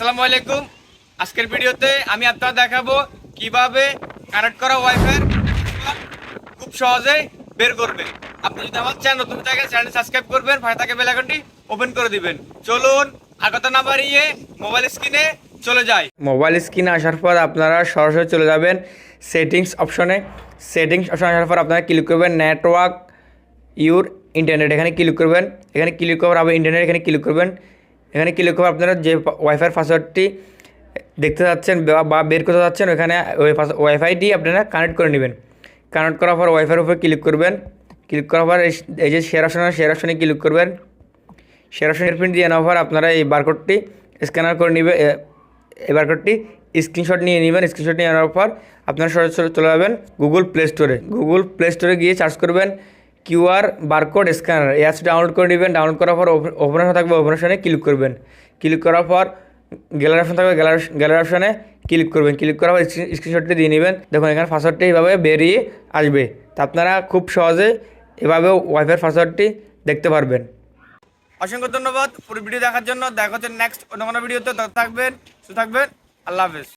আসসালামু আলাইকুম। আজকের ভিডিওতে আমি আপনাদের দেখাবো কীভাবে কানেক্ট করা ওয়াইফাই খুব সহজে বের করবে আপনি যদি আমার চ্যানেল নতুন থাকে চ্যানেল সাবস্ক্রাইব করবেন ভাই থাকে আইকনটি ওপেন করে দিবেন। চলুন কথা না বাড়িয়ে মোবাইল স্ক্রিনে চলে যাই। মোবাইল স্ক্রিনে আসার পর আপনারা সরাসরি চলে যাবেন সেটিংস অপশনে সেটিংস অপশনে আসার পর আপনারা ক্লিক করবেন নেটওয়ার্ক ইউর ইন্টারনেট এখানে ক্লিক করবেন। এখানে ক্লিক করার আবার ইন্টারনেট এখানে ক্লিক করবেন। এখানে ক্লিক করে আপনারা যে ওয়াইফাই পাসওয়ার্ডটি দেখতে যাচ্ছেন বা- বের করতে যাচ্ছেন ওখানে ওই ওয়াইফাইটি আপনারা কানেক্ট করে নেবেন। কানেক্ট করার পর ওয়াইফাইয়ের উপরে ক্লিক করবেন। ক্লিক করার পর এই- যে শেয়ার অপশন শেয়ার অপশনে ক্লিক করবেন। শেয়ার অপশনের প্রিন্ট দিয়ে নেওয়ার পর আপনারা এই বারকোডটি স্ক্যানার করে নেবে, এ- এই বারকোডটি স্ক্রিনশট নিয়ে নেবেন। স্ক্রিনশট নিয়ে নেওয়ার পর আপনারা সরাসরি চলে যাবেন গুগল প্লে স্টোরে গুগল প্লে স্টোরে গিয়ে সার্চ করবেন। কিউআর বারকোড স্ক্যানার এই অ্যাপসটি ডাউনলোড করে নেবেন ডাউনলোড করার পর ওপেন থাকবে ওপেন অপশনে ক্লিক করবেন। ক্লিক করার পর গ্যালারি অপশন থাকবে গ্যালারি গ্যালারি অপশনে ক্লিক করবেন। ক্লিক করার পর স্ক্রিনশটটি দিয়ে নেবেন। দেখুন, এখানে পাসওয়ার্ডটি এইভাবে বেরিয়ে আসবে। তা আপনারা খুব সহজে এভাবে ওয়াইফাই পাসওয়ার্ডটি দেখতে পারবেন। অসংখ্য ধন্যবাদ। পুরো ভিডিও দেখার জন্য দেখা হচ্ছে নেক্সট অন্য কোনো ভিডিওতে থাকবেন, সুস্থ থাকবেন। আল্লাহ হাফেজ।